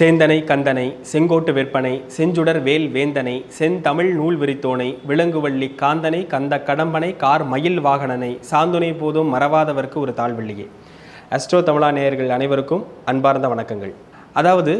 சேந்தனை கந்தனை செங்கோட்டு விற்பனை செஞ்சுடர் வேல் வேந்தனை செந்தமிழ் நூல் விரித்தோனை விலங்குவள்ளி காந்தனை கந்த கடம்பனை கார் மயில் வாகனனை சாந்துணை போதும் மறவாதவர்க்கு ஒரு தாழ்வள்ளியே. அஸ்ட்ரோ தமிழா நேயர்கள் அனைவருக்கும் அன்பார்ந்த வணக்கங்கள். அதாவது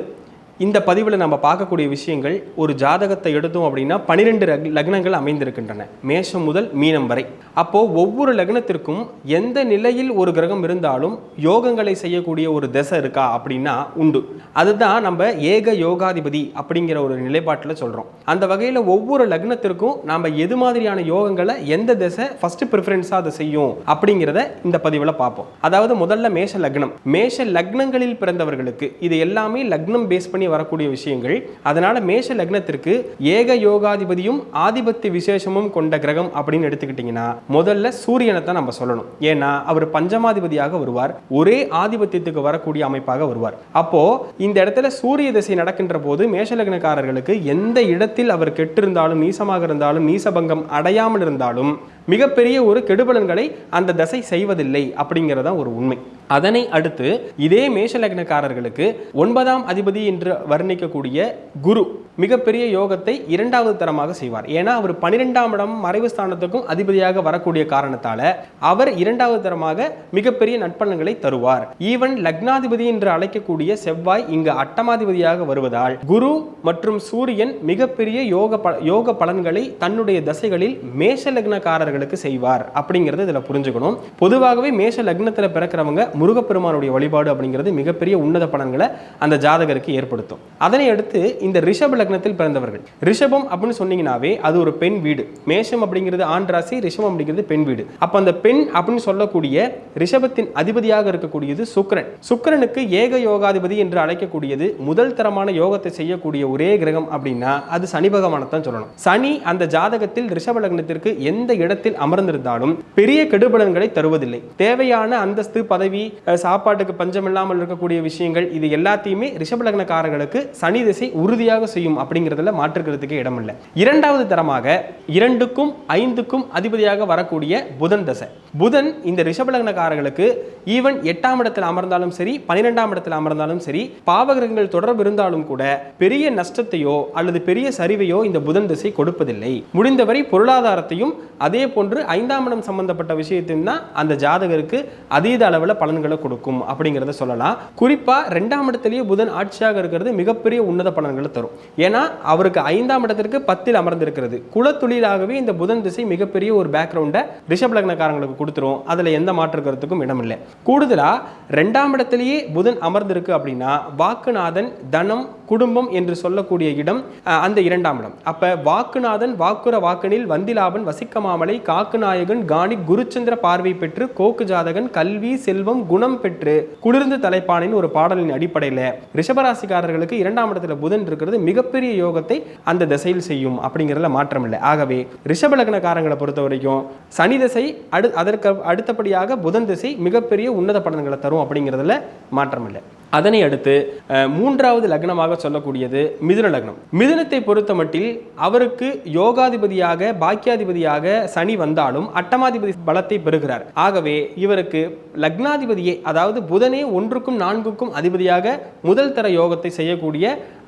இந்த பதிவில் நம்ம பார்க்கக்கூடிய விஷயங்கள் ஒரு ஜாதகத்தை எடுத்தோம் அப்படின்னா பனிரெண்டு லக்னங்கள் அமைந்திருக்கின்றன. மேஷம் முதல் மீனம் வரை. அப்போ ஒவ்வொரு லக்னத்திற்கும் எந்த நிலையில் ஒரு கிரகம் இருந்தாலும் யோகங்களை செய்யக்கூடிய ஒரு திசை இருக்கா அப்படின்னா உண்டு. அதுதான் நம்ம ஏக யோகாதிபதி அப்படிங்கிற ஒரு நிலைப்பாட்டில் சொல்கிறோம் அந்த வகையில் ஒவ்வொரு லக்னத்திற்கும் நாம் எது மாதிரியான யோகங்களை எந்த திசை ஃபர்ஸ்ட் ப்ரிஃபரன்ஸாக அதை செய்யும் அப்படிங்கிறத இந்த பதிவில் பார்ப்போம். அதாவது முதல்ல மேஷ லக்னம். மேஷ லக்னங்களில் பிறந்தவர்களுக்கு இது எல்லாமே லக்னம் பேஸ் பண்ணி வரக்கூடிய விஷயங்கள். அதனால மேஷ லக்னத்திற்கு ஏக யோகாதிபதியும் ஆதிபத்திய விசேஷமும் கொண்ட கிரகம் அப்படின்னு எடுத்துக்கிட்டிங்கன்னா முதல்ல சூரியனை தான் நம்ம சொல்லணும். ஏன்னா அவர் பஞ்சமாதிபதியாக வருவார். ஒரே ஆதிபத்தியத்துக்கு வரக்கூடிய அமைப்பாக வருவார். அப்போ இந்த இடத்துல சூரிய திசை நடக்கின்ற போது மேஷலக்னக்காரர்களுக்கு எந்த இடத்தில் அவர் கெட்டிருந்தாலும் நீசமாக இருந்தாலும் நீசபங்கம் அடையாமல் இருந்தாலும் மிகப்பெரிய ஒரு கெடுபலன்களை அந்த தசை செய்வதில்லை அப்படிங்கிறதான் ஒரு உண்மை. அதனை அடுத்து இதே மேஷலக்னக்காரர்களுக்கு ஒன்பதாம் அதிபதி என்று வர்ணிக்கக்கூடிய குரு மிகப்பெரிய யோகத்தை இரண்டாவது தரமாக செய்வார். ஏன்னா அவர் பன்னிரெண்டாம் இடம் மறைவு ஸ்தானத்துக்கும் அதிபதியாக வரக்கூடிய காரணத்தால அவர் இரண்டாவது தரமாக மிகப்பெரிய நட்பலன்களை தருவார். ஈவன் லக்னாதிபதி என்று அழைக்கக்கூடிய செவ்வாய் இங்கு அட்டமாதிபதியாக வருவதால் குரு மற்றும் சூரியன் மிகப்பெரிய யோக யோக பலன்களை தன்னுடைய தசைகளில் மேஷ லக்னக்காரர்களுக்கு செய்வார். அப்படிங்கிறது இதில் புரிஞ்சுக்கணும். பொதுவாகவே மேஷ லக்னத்தில் பிறக்கிறவங்க முருகப்பெருமானுடைய வழிபாடு அப்படிங்கிறது மிகப்பெரிய உன்னத பலன்களை அந்த ஜாதகருக்கு ஏற்படுத்தும். அதனை அடுத்து இந்த ரிஷப லக்னத்தில் பிறந்தவர்கள். ரிஷபம் அப்படின்னு சொன்னீங்கன்னாவே அது ஒரு பெண் வீடு. மேஷம் அப்படிங்கிறது ஆண் ராசி ரிஷபம் அப்படிங்கிறது பெண் வீடு. அப்போ அந்த பெண் அப்படின்னு சொல்லக்கூடிய ரிஷபத்தின் அதிபதியாக இருக்கக்கூடியது சுக்கிரன். சுக்கிரனுக்கு ஏக யோகாதிபதி என்று அழைக்கக்கூடியது முதல் தரமான யோகத்தை செய்யக்கூடிய ஒரே கிரகம் அப்படின்னா அது சனி பகவானை தான் சொல்லணும். சனி அந்த ஜாதகத்தில் ரிஷப லக்னத்திற்கு எந்த இடத்தில் அமர்ந்திருந்தாலும் பெரிய கெடுபலன்களை தருவதில்லை. தேவையான அந்தஸ்து பதவி சாப்பாட்டுக்கு பஞ்சம் இல்லாமல் இருக்கக்கூடிய விஷயங்கள் இது எல்லாத்தையுமே ரிஷபலக்னக்காரர்களுக்கு சனி திசை உறுதியாக செய்யும் அப்படிங்கிறதுல மாற்றுக்கிறதுக்கு இடமில்லை. இரண்டாவது தரமாக இரண்டுக்கும் ஐந்துக்கும் அதிபதியாக வரக்கூடிய புதன் தசை. புதன் இந்த ரிஷபலக்னக்காரர்களுக்கு ஈவன் எட்டாம் இடத்தில் அமர்ந்தாலும் சரி பனிரெண்டாம் இடத்தில் அமர்ந்தாலும் சரி பாவகிரகங்கள் தொடர்பு இருந்தாலும் கூட பெரிய நஷ்டத்தையோ அல்லது பெரிய சரிவையோ இந்த புதன் திசை கொடுப்பதில்லை. முடிந்தவரை பொருளாதாரத்தையும் அதே போன்று ஐந்தாம் இடம் சம்பந்தப்பட்ட விஷயத்தையும் தான் அந்த ஜாதகருக்கு அதீத அளவில் பல பலன்களை கொடுக்கும் அப்படிங்கிறத சொல்லலாம். குறிப்பாக ரெண்டாம் இடத்துலேயே புதன் ஆட்சியாக இருக்கிறது மிகப்பெரிய உன்னத பலன்களை தரும். ஏன்னா அவருக்கு ஐந்தாம் இடத்திற்கு பத்தில் அமர்ந்திருக்கிறது. குலத்தொழிலாகவே இந்த புதன் திசை மிகப்பெரிய ஒரு பேக்ரவுண்டை ரிஷப் லக்னக்காரங்களுக்கு கொடுத்துரும். அதில் எந்த மாற்று கருத்துக்கும் இடமில்லை. கூடுதலாக ரெண்டாம் இடத்துலேயே புதன் அமர்ந்திருக்கு அப்படின்னா வாக்குநாதன் தனம் குடும்பம் என்று சொல்லக்கூடிய இடம் அந்த இரண்டாம் இடம். அப்ப வாக்குநாதன் வாக்குற வாக்கனில் வந்திலாபன் வசிக்கமாமலை காக்குநாயகன் காணி குருச்சந்திர பார்வை பெற்று கோக்கு ஜாதகன் கல்வி செல்வம் குணம் பெற்று குளிர்ந்து தலைப்பானின் ஒரு பாடலின் அடிப்படையில் ரிஷபராசிக்காரர்களுக்கு இரண்டாம் இடத்துல புதன் இருக்கிறது மிகப்பெரிய யோகத்தை அந்த திசையில் செய்யும் அப்படிங்கிறதுல மாற்றம் இல்லை ஆகவே ரிஷப லக்னக்காரங்களை பொறுத்த வரைக்கும் சனி திசை அடு அதற்கு அடுத்தபடியாக புதன் திசை மிகப்பெரிய உன்னத படங்களை தரும் அப்படிங்கிறதுல மாற்றம் இல்லை அதனை அடுத்து மூன்றாவது லக்னமாக சொல்லக்கூடியது மிதுன லக்னம். மிதுனத்தை பொறுத்த மட்டில் அவருக்கு யோகாதிபதியாக பாக்கியாதிபதியாக சனி வந்தாலும் அட்டமாதிபதி பலத்தை பெறுகிறார். ஆகவே இவருக்கு லக்னாதிபதியை அதாவது புதனே ஒன்றுக்கும் நான்குக்கும் அதிபதியாக முதல் தர யோகத்தை செய்யக்கூடிய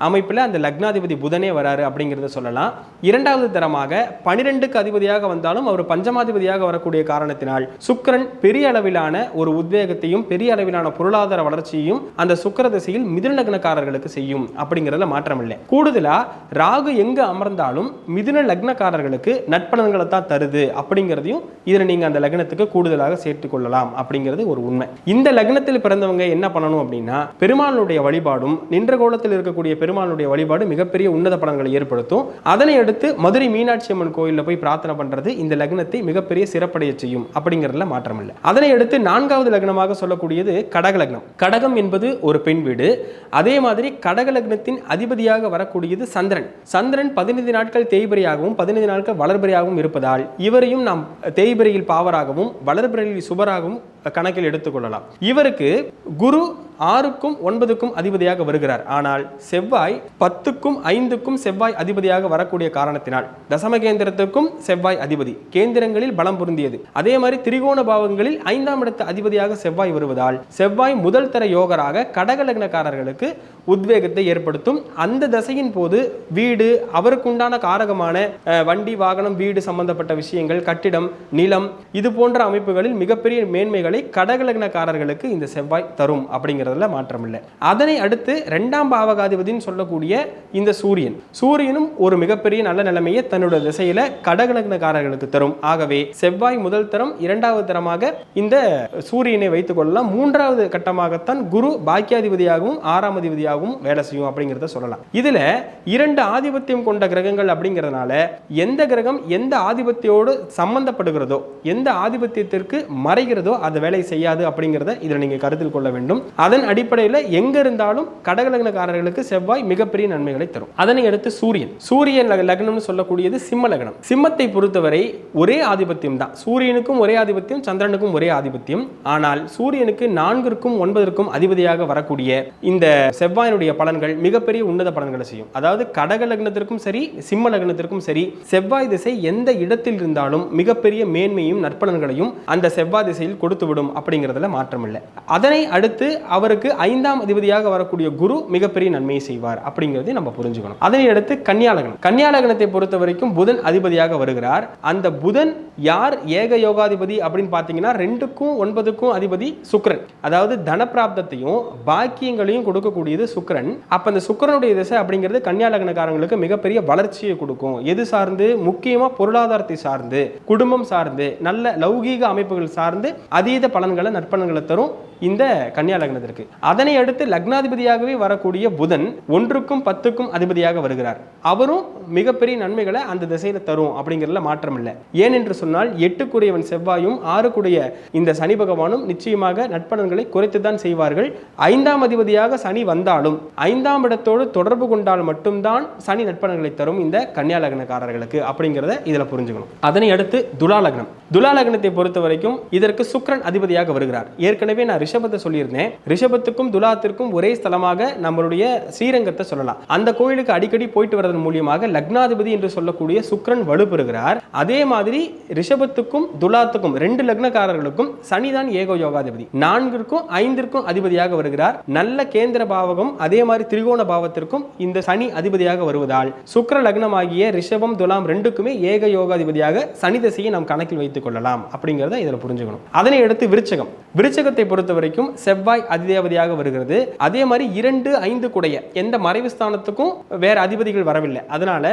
அமைப்பில் அந்த லக்னாதிபதி புதனே வராரு அப்படிங்கிறத சொல்லலாம். இரண்டாவது தரமாக பனிரெண்டுக்கு அதிபதியாக வந்தாலும் அவர் பஞ்சமாதிபதியாக வரக்கூடிய காரணத்தினால் சுக்கரன் பெரிய அளவிலான ஒரு உத்வேகத்தையும் பெரிய அளவிலான பொருளாதார வளர்ச்சியையும் அந்த சுக்கர திசையில் மிதுனலக்னக்காரர்களுக்கு செய்யும் அப்படிங்கிறதுல மாற்றம் இல்லை கூடுதலா ராகு எங்கு அமர்ந்தாலும் மிதுன லக்னக்காரர்களுக்கு நட்பலன்களை தான் தருது அப்படிங்கிறதையும் இதில் நீங்கள் அந்த லக்னத்துக்கு கூடுதலாக சேர்த்து கொள்ளலாம் அப்படிங்கிறது ஒரு உண்மை. இந்த லக்னத்தில் பிறந்தவங்க என்ன பண்ணணும் அப்படின்னா பெருமாளுடைய வழிபாடும் நின்ற கோலத்தில் இருக்கக்கூடிய பெருமாளுடைய வழிபாடு மிகப்பெரிய உன்னத பலன்களை ஏற்படுத்தும். அதனை அடுத்து மதுரை மீனாட்சி அம்மன் கோயிலில் போய் பிரார்த்தனை பண்றது இந்த லக்னத்தை மிகப்பெரிய சிறப்படைய செய்யும் அப்படிங்கிறதுல மாற்றம் இல்லை அதனை அடுத்து நான்காவது லக்னமாக சொல்லக்கூடியது கடக லக்னம். கடகம் என்பது ஒரு பெண் வீடு. அதே மாதிரி கடக லக்னத்தின் அதிபதியாக வரக்கூடியது சந்திரன். சந்திரன் பதினைந்து நாட்கள் தேய்பிரையாகவும் பதினைந்து நாட்கள் வளர்பிரையாகவும் இருப்பதால் இவரையும் நாம் தேய்பிரையில் பாவராகவும் வளர்பிரையில் சுபராகவும் கணக்கில் எடுத்துக்கொள்ளலாம். இவருக்கு குரு ஆறுக்கும் ஒன்பதுக்கும் அதிபதியாக வருகிறார். ஆனால் செவ்வாய் பத்துக்கும் ஐந்துக்கும் செவ்வாய் அதிபதியாக வரக்கூடிய காரணத்தினால் தசமகேந்திரத்துக்கும் செவ்வாய் அதிபதி. கேந்திரங்களில் பலம் பொருந்தியது. அதே மாதிரி திரிகோண பாவங்களில் ஐந்தாம் இடத்து அதிபதியாக செவ்வாய் வருவதால் செவ்வாய் முதல் தர யோகராக கடக லக்னக்காரர்களுக்கு உத்வேகத்தை ஏற்படுத்தும். அந்த தசையின் போது வீடு அவருக்குண்டான காரகமான அஹ், வண்டி வாகனம் வீடு சம்பந்தப்பட்ட விஷயங்கள் கட்டிடம் நிலம் இது போன்ற அமைப்புகளில் மிகப்பெரிய மேன்மைகள் பலன்களை கடகலக்னக்காரர்களுக்கு இந்த செவ்வாய் தரும் அப்படிங்கிறதுல மாற்றம் இல்லை. அதனை அடுத்து ரெண்டாம் பாவகாதிபதினு சொல்லக்கூடிய இந்த சூரியன். சூரியனும் ஒரு மிகப்பெரிய நல்ல நிலைமையை தன்னோட திசையில கடகலக்னக்காரர்களுக்கு தரும். ஆகவே செவ்வாய் முதல் தரம் இரண்டாவது தரமாக இந்த சூரியனை வைத்துக் கொள்ளலாம். மூன்றாவது கட்டமாகத்தான் குரு பாக்கியாதிபதியாகவும் ஆறாம் அதிபதியாகவும் வேலை செய்யும் அப்படிங்கிறத சொல்லலாம். இதுல இரண்டு ஆதிபத்தியம் கொண்ட கிரகங்கள் அப்படிங்கிறதுனால எந்த கிரகம் எந்த ஆதிபத்தியோடு சம்பந்தப்படுகிறதோ எந்த ஆதிபத்தியத்திற்கு மறைகிறதோ அதை வேலை செய்யாது அப்படிங்கிறத இதில் நீங்கள் கருத்தில் கொள்ள வேண்டும். அதன் அடிப்படையில் எங்க இருந்தாலும் கடகலக்னக்காரர்களுக்கு செவ்வாய் மிகப்பெரிய நன்மைகளை தரும். அதனை அடுத்து சூரியன். சூரியன் லக்னம்னு சொல்லக்கூடியது சிம்ம லக்னம். சிம்மத்தை பொறுத்தவரை ஒரே ஆதிபத்தியம் தான். சூரியனுக்கும் ஒரே ஆதிபத்தியம் சந்திரனுக்கும் ஒரே ஆதிபத்தியம். ஆனால் சூரியனுக்கு நான்கிற்கும் ஒன்பதற்கும் அதிபதியாக வரக்கூடிய இந்த செவ்வாயினுடைய பலன்கள் மிகப்பெரிய உன்னத பலன்களை செய்யும். அதாவது கடக லக்னத்திற்கும் சரி சிம்ம லக்னத்திற்கும் சரி செவ்வாய் திசை எந்த இடத்தில் இருந்தாலும் மிகப்பெரிய மேன்மையும் நற்பலன்களையும் அந்த செவ்வாய் திசையில் கொடுத்து விடும் அப்படிங்கிறதுல மாற்றம் இல்லை அதனை அடுத்து அவருக்கு ஐந்தாம் அதிபதியாக வரக்கூடிய குரு மிகப்பெரிய நன்மையை செய்வார் அப்படிங்கிறதை நம்ம புரிஞ்சுக்கணும். அதனை அடுத்து கன்னியாலகனம். கன்னியாலகனத்தை பொறுத்த வரைக்கும் புதன் அதிபதியாக வருகிறார். அந்த புதன் யார் ஏக யோகாதிபதி அப்படின்னு பார்த்தீங்கன்னா ரெண்டுக்கும் ஒன்பதுக்கும் அதிபதி சுக்ரன் அதாவது தனப்பிராப்தத்தையும் பாக்கியங்களையும் கொடுக்கக்கூடியது சுக்ரன் அப்ப அந்த சுக்கிரனுடைய திசை அப்படிங்கிறது கன்னியாலகனக்காரங்களுக்கு மிகப்பெரிய வளர்ச்சியை கொடுக்கும். எது சார்ந்து? முக்கியமா பொருளாதாரத்தை சார்ந்து குடும்பம் சார்ந்து நல்ல லௌகீக அமைப்புகள் சார்ந்து அதீத பலன்களை நற்பலன்களை தரும் இந்த கன்னியா லக்னத்திற்கு. அதனை அடுத்து லக்னாதிபதியாகவே வரக்கூடிய புதன் ஒன்றுக்கும் பத்துக்கும் அதிபதியாக வருகிறார். அவரும் மிகப்பெரிய நன்மைகளை அந்த திசையில தரும் அப்படிங்கிறதுல மாற்றம் இல்லை ஏனென்று சொன்னால் எட்டுக்குரியவன் செவ்வாயும் ஆறுக்குடைய இந்த சனி பகவானும் நிச்சயமாக நட்பலன்களை குறைத்து தான் செய்வார்கள். ஐந்தாம் அதிபதியாக சனி வந்தாலும் ஐந்தாம் இடத்தோடு தொடர்பு கொண்டால் மட்டும்தான் சனி நட்பலன்களை தரும் இந்த கன்னியா லக்னக்காரர்களுக்கு அப்படிங்கிறத இதுல புரிஞ்சுக்கணும். அதனை அடுத்து துலா லக்னம். துலாலக்னத்தை பொறுத்த வரைக்கும் இதற்கு சுக்ரன் அதிபதியாக வருகிறார். ஏற்கனவே நான் ரிஷபத்தை சொல்லியிருந்தேன். ரிஷபத்துக்கும் துலாத்திற்கும் ஒரே ஸ்தலமாக நம்மளுடைய ஸ்ரீரங்கத்தை சொல்லலாம். அந்த கோயிலுக்கு அடிக்கடி போயிட்டு வரதன் மூலியமாக லக்னாதிபதி என்று சொல்லக்கூடிய சுக்ரன் வலுப்பெறுகிறார். அதே மாதிரி ரிஷபத்துக்கும் துலாத்துக்கும் ரெண்டு லக்னக்காரர்களுக்கும் சனிதான் ஏகோ யோகாதிபதி. நான்கிற்கும் ஐந்திற்கும் அதிபதியாக வருகிறார். நல்ல கேந்திர பாவகம் அதே மாதிரி திரிகோண பாவத்திற்கும் இந்த சனி அதிபதியாக வருவதால் சுக்கர லக்னமாகிய ரிஷபம் துலாம் ரெண்டுக்குமே ஏக யோகாதிபதியாக சனி திசையை நாம் கணக்கில் வைத்துக் கொள்ளலாம் அப்படிங்கிறத இதில் புரிஞ்சுக்கணும். அதனை அடுத்து விருச்சகம். விருச்சகத்தை பொறுத்த வரைக்கும் செவ்வாய் அதிதேவதியாக வருகிறது. அதே மாதிரி இரண்டு ஐந்து குடைய எந்த மறைவு ஸ்தானத்துக்கும் வேற அதிபதிகள் வரவில்லை. அதனால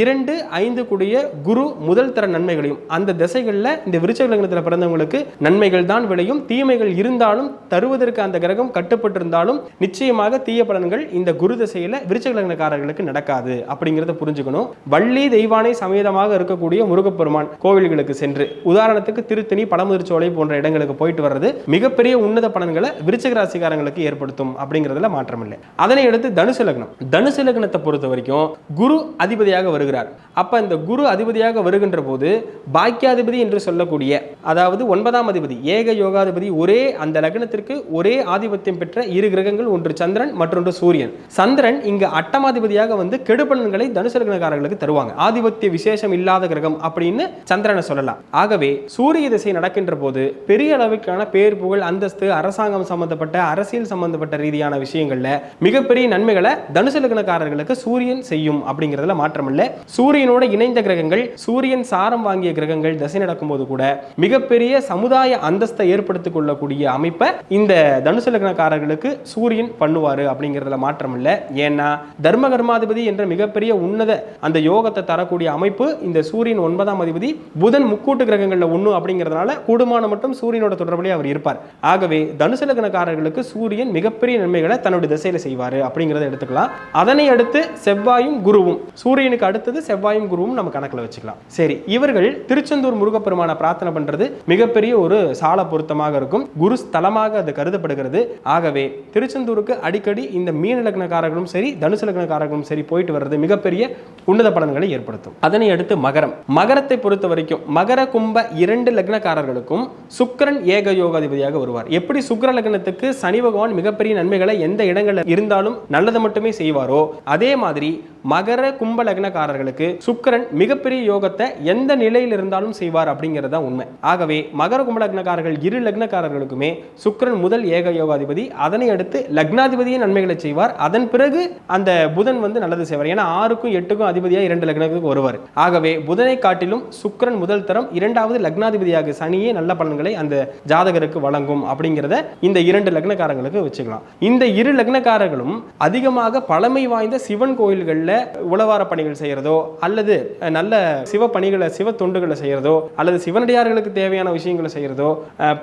இரண்டு ஐந்து குடைய குரு முதல் தர நன்மைகளையும் அந்த திசைகளில் இந்த விருச்சக லக்னத்தில் பிறந்தவங்களுக்கு நன்மைகள் தான் விளையும். தீமைகள் இருந்தாலும் தருவதற்கு அந்த கிரகம் கட்டுப்பட்டிருந்தாலும் நிச்சயமாக தீய பலன்கள் இந்த குரு திசையில விருச்சக லக்னக்காரர்களுக்கு நடக்காது அப்படிங்கிறத புரிஞ்சுக்கணும். வள்ளி தெய்வானை சமேதமாக இருக்கக்கூடிய முருகப்பெருமான் கோவில்களுக்கு சென்று உதாரணத்துக்கு திருத்தணி பழமுதிர்ச்சோலை போன்ற இடங்களுக்கு போயிட்டு வர்றது மிகப்பெரிய உன்னத பலன்களை விருச்சக ராசிக்காரங்களுக்கு ஏற்படுத்தும் அப்படிங்கிறதுல மாற்றம் இல்லை அதனை அடுத்து தனுசு லக்னம். தனுசு லக்னத்தை பொறுத்த வரைக்கும் குரு அதிபதியாக வருகிறார். அப்ப இந்த குரு அதிபதியாக வருகின்ற போது பாக்கியாதிபதி என்று சொல்லக்கூடிய அதாவது ஒன்பதாம் அதிபதி ஏக யோகாதிபதி ஒரே அந்த லக்னத்திற்கு ஒரே ஆதிபத்தியம் பெற்ற இரு கிரகங்கள் ஒன்று சந்திரன் மற்றொன்று சூரியன். சந்திரன் இங்கு அட்டமாதிபதியாக வந்து கெடுபலன்களை தனுசு லக்னக்காரர்களுக்கு தருவாங்க. ஆதிபத்திய விசேஷம் இல்லாத கிரகம் அப்படின்னு சந்திரனை சொல்லலாம். ஆக ஆகவே சூரிய திசை நடக்கின்ற போது பெரிய அளவுக்கான பேர் புகழ் அந்தஸ்து அரசாங்கம் சம்பந்தப்பட்ட அரசியல் சம்பந்தப்பட்ட ரீதியான விஷயங்கள்ல மிகப்பெரிய நன்மைகளை தனுசு லக்னக்காரர்களுக்கு சூரியன் செய்யும் அப்படிங்கிறதுல மாற்றம் இல்லை சூரியனோட இணைந்த கிரகங்கள் சூரியன் சாரம் வாங்கிய கிரகங்கள் தசை நடக்கும்போது கூட மிகப்பெரிய சமுதாய அந்தஸ்தை ஏற்படுத்திக் கொள்ளக்கூடிய அமைப்பை இந்த தனுசு லக்னக்காரர்களுக்கு சூரியன் பண்ணுவாரு அப்படிங்கிறதுல மாற்றம் இல்லை ஏன்னா தர்ம கர்மாதிபதி என்ற மிகப்பெரிய உன்னத அந்த யோகத்தை தரக்கூடிய அமைப்பு இந்த சூரியன் ஒன்பதாம் அதிபதி புதன் முக்கூட்டு கிரகங்களில் ஒன்று அப்படிங்கிறதுனால கூடுமான மட்டும் சூரியனோட தொடர்புலேயே அவர் இருப்பார். ஆகவே தனுசு லக்னக்காரர்களுக்கு சூரியன் மிகப்பெரிய நன்மைகளை தன்னுடைய திசையில செய்வார் அப்படிங்கிறத எடுத்துக்கலாம். அதனை அடுத்து செவ்வாயும் குருவும். சூரியனுக்கு அடுத்தது செவ்வாயும் குருவும் நம்ம கணக்கில் வச்சுக்கலாம். சரி இவர்கள் திருச்செந்தூர் முருகப்பெருமான பிரார்த்தனை பண்றது மிகப்பெரிய ஒரு சால பொருத்தமாக இருக்கும். குரு ஸ்தலமாக அது கருதப்படுகிறது. ஆகவே திருச்செந்தூருக்கு அடிக்கடி இந்த மீன லக்னக்காரர்களும் சரி தனுசு லக்னக்காரர்களும் சரி போயிட்டு வர்றது மிகப்பெரிய உன்னத பலன்களை ஏற்படுத்தும். அதனை அடுத்து மகரம். மகரத்தை பொறுத்த வரைக்கும் மகர கும்ப இரண்டு லக்னக்காரர்களுக்கும் சுக்கரன் ஏக யோகாதிபதியாக வருவார். எப்படி சுக்கர லக்னத்துக்கு சனி பகவான் மிகப்பெரிய நன்மைகளை எந்த இடங்களில் இருந்தாலும் நல்லதை மட்டுமே செய்வாரோ அதே மாதிரி மகர கும்ப லக்னக்காரர்களுக்கு சுக்கரன் மிகப்பெரிய யோகத்தை எந்த நிலையில் இருந்தாலும் செய்வார் அப்படிங்கிறது தான் உண்மை. ஆகவே மகர கும்ப லக்னக்காரர்கள் இரு லக்னக்காரர்களுக்குமே சுக்கிரன் முதல் ஏக யோகாதிபதி அதனை அடுத்து லக்னாதிபதியே நன்மைகளை செய்வார். அதன் பிறகு அந்த புதன் வந்து நல்லது செய்வார். ஏன்னா ஆறுக்கும் எட்டுக்கும் அதிபதியாக இரண்டு லக்னத்துக்கு வருவார். ஆகவே புதனை காட்டிலும் சுக்கரன் முதல் தரம் இரண்டாவது லக்னாதிபதியாக சனியே நல்ல பலன்களை அந்த ஜாதகருக்கு வழங்கும் அப்படிங்கிறத இந்த இரண்டு லக்னக்காரங்களுக்கு வச்சுக்கலாம். இந்த இரு லக்னக்காரர்களும் அதிகமாக பழமை வாய்ந்த சிவன் கோயில்களில் உளவார பணிகள் செய்யறதோ அல்லது நல்ல சிவ பணிகளை சிவ தொண்டுகளை செய்யறதோ அல்லது சிவனடியார்களுக்கு தேவையான விஷயங்களை செய்யறதோ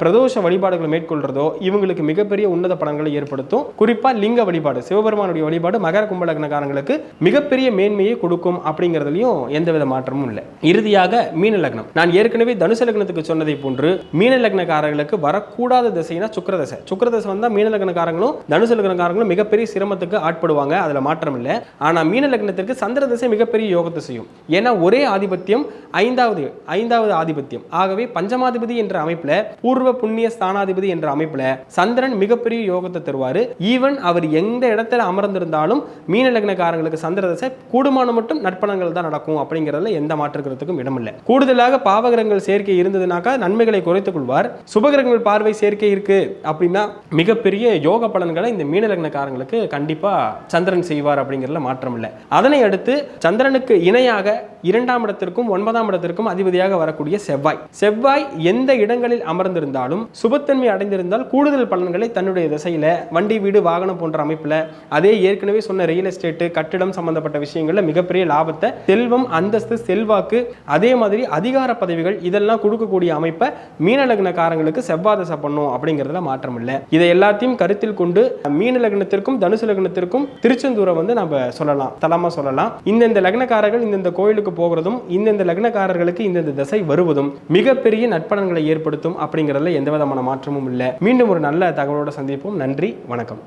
பிரதோஷ வழிபாடுகளை மேற்கொள்றதோ இவங்களுக்கு மிகப்பெரிய உன்னத பலன்களை ஏற்படுத்தும். குறிப்பா லிங்க வழிபாடு சிவபெருமானுடைய வழிபாடு மகர கும்ப லக்னக்காரங்களுக்கு மிகப்பெரிய மேன்மையை கொடுக்கும் அப்படிங்கிறதுலையும் எந்தவித மாற்றமும் இல்லை. இறுதியாக மீன லக்னம். நான் ஏற்கனவே ஏற்கனவே தனுசு லக்னத்துக்கு சொன்னதை போன்று மீன லக்னக்காரர்களுக்கு வரக்கூடாத திசைனா சுக்கரதசை சுக்கரதசை வந்தால் மீன லக்னக்காரங்களும் தனுசு லக்னக்காரங்களும் மிகப்பெரிய சிரமத்துக்கு ஆட்படுவாங்க. அதில் மாற்றம் இல்லை. ஆனால் மீன லக்னத்திற்கு சந்திர திசை மிகப்பெரிய யோகத்தை செய்யும். ஏன்னா ஒரே ஆதிபத்தியம் ஐந்தாவது ஐந்தாவது ஆதிபத்தியம். ஆகவே பஞ்சமாதிபதி என்ற அமைப்பில் பூர்வ புண்ணிய ஸ்தானாதிபதி என்ற அமைப்பில் சந்திரன் மிகப்பெரிய யோகத்தை தருவார். ஈவன் அவர் எந்த இடத்துல அமர்ந்திருந்தாலும் மீன லக்னக்காரங்களுக்கு சந்திர தசை கூடுமான மட்டும் நற்பணங்கள் தான் நடக்கும் அப்படிங்கிறதுல எந்த மாற்றுக்கிறதுக்கும் இடமில்லை. கூடுதலாக பாவகிரகங்கள் சேர்க்கை இருந்ததுனாக்கா நன்மைகளை குறைத்துக் கொள்வார். சுபகிரகங்கள் பார்வை சேர்க்கை இருக்கு அப்படின்னா மிகப்பெரிய யோக பலன்களை இந்த மீனலக்னக்காரங்களுக்கு கண்டிப்பா சந்திரன் செய்வார் அப்படிங்கிறதுல மாற்றம் இல்லை. அதனை அடுத்து சந்திரனுக்கு இணையாக இரண்டாம் இடத்திற்கும் ஒன்பதாம் இடத்திற்கும் அதிபதியாக வரக்கூடிய செவ்வாய். செவ்வாய் எந்த இடங்களில் அமர்ந்திருந்தாலும் சுபத்தன்மை அடைந்திருந்தால் கூடுதல் பலன்களை தன்னுடைய திசையில வண்டி வீடு வாகனம் போன்ற அமைப்புல அதே ஏற்கனவே சொன்ன ரியல் எஸ்டேட் கட்டிடம் சம்பந்தப்பட்ட விஷயங்கள்ல மிகப்பெரிய லாபத்தை செல்வம் அந்தஸ்து செல்வாக்கு அதே மாதிரி அதிகார பதவிகள் இதெல்லாம் கொடுக்கக்கூடிய அமைப்பை மீன லக்னக்காரங்களுக்கு செவ்வாய் தசை பண்ணும் அப்படிங்கிறதுல மாற்றம் இல்லை இதை எல்லாத்தையும் கருத்தில் கொண்டு மீன லக்னத்திற்கும் தனுசு லக்னத்திற்கும் திருச்செந்தூரை வந்து நம்ம சொல்லலாம் தலமா சொல்லலாம். இந்தந்த லக்னக்காரர்கள் இந்தந்த கோயிலுக்கு போகிறதும் இந்தந்த லக்னக்காரர்களுக்கு இந்தந்த திசை வருவதும் மிகப்பெரிய நட்பலன்களை ஏற்படுத்தும் அப்படிங்கிறதுல எந்த விதமான மாற்றமும் இல்லை. மீண்டும் ஒரு நல்ல தகவலோட சந்திப்போம். நன்றி வணக்கம்.